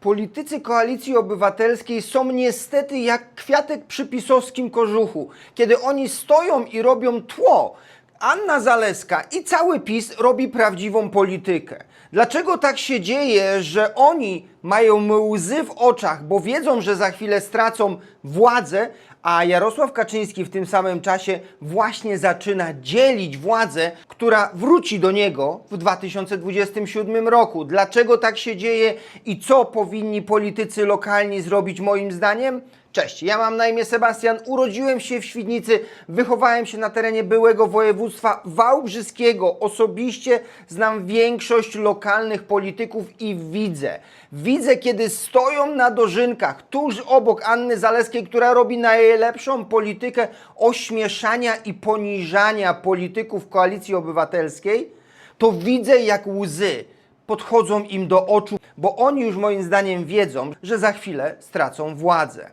Politycy koalicji obywatelskiej są niestety jak kwiatek przy pisowskim kożuchu. Kiedy oni stoją i robią tło, Anna Zaleska i cały PiS robi prawdziwą politykę. Dlaczego tak się dzieje, że oni mają łzy w oczach, bo wiedzą, że za chwilę stracą władzę, a Jarosław Kaczyński w tym samym czasie właśnie zaczyna dzielić władzę, która wróci do niego w 2027 roku. Dlaczego tak się dzieje i co powinni politycy lokalni zrobić moim zdaniem? Cześć, ja mam na imię Sebastian, urodziłem się w Świdnicy, wychowałem się na terenie byłego województwa wałbrzyskiego. Osobiście znam większość lokalnych polityków i widzę. Widzę, kiedy stoją na dożynkach tuż obok Anny Zaleskiej, która robi najlepszą politykę ośmieszania i poniżania polityków Koalicji Obywatelskiej, to widzę jak łzy podchodzą im do oczu, bo oni już moim zdaniem wiedzą, że za chwilę stracą władzę.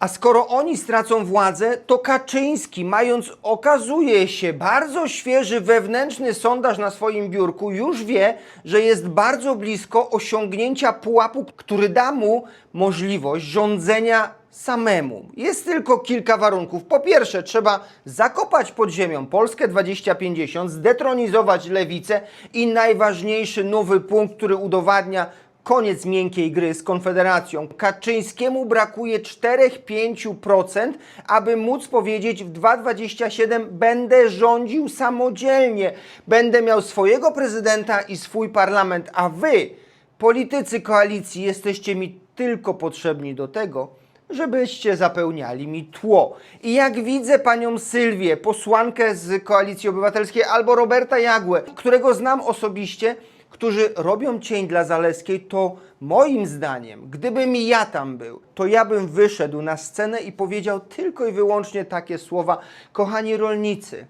A skoro oni stracą władzę, to Kaczyński, mając okazuje się bardzo świeży wewnętrzny sondaż na swoim biurku, już wie, że jest bardzo blisko osiągnięcia pułapu, który da mu możliwość rządzenia samemu. Jest tylko kilka warunków. Po pierwsze, trzeba zakopać pod ziemią Polskę 2050, zdetronizować lewicę i najważniejszy nowy punkt, który udowadnia, koniec miękkiej gry z Konfederacją. Kaczyńskiemu brakuje 4-5%, aby móc powiedzieć w 2027 będę rządził samodzielnie, będę miał swojego prezydenta i swój parlament, a wy, politycy koalicji, jesteście mi tylko potrzebni do tego, żebyście zapełniali mi tło. I jak widzę panią Sylwię, posłankę z Koalicji Obywatelskiej, albo Roberta Jagłę, którego znam osobiście, którzy robią cień dla Zaleskiej, to moim zdaniem, gdybym ja tam był, to ja bym wyszedł na scenę i powiedział tylko i wyłącznie takie słowa: Kochani rolnicy,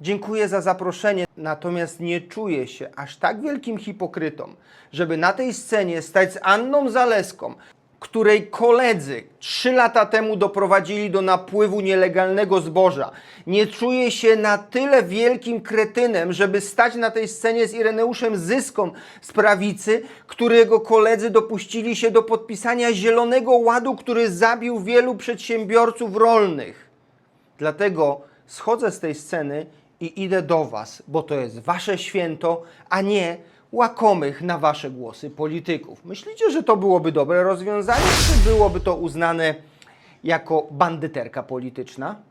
dziękuję za zaproszenie, natomiast nie czuję się aż tak wielkim hipokrytą, żeby na tej scenie stać z Anną Zaleską, której koledzy trzy lata temu doprowadzili do napływu nielegalnego zboża. Nie czuję się na tyle wielkim kretynem, żeby stać na tej scenie z Ireneuszem Zyską z prawicy, którego koledzy dopuścili się do podpisania Zielonego Ładu, który zabił wielu przedsiębiorców rolnych. Dlatego schodzę z tej sceny i idę do Was, bo to jest Wasze święto, a nie łakomych na Wasze głosy polityków. Myślicie, że to byłoby dobre rozwiązanie, czy byłoby to uznane jako bandyterka polityczna?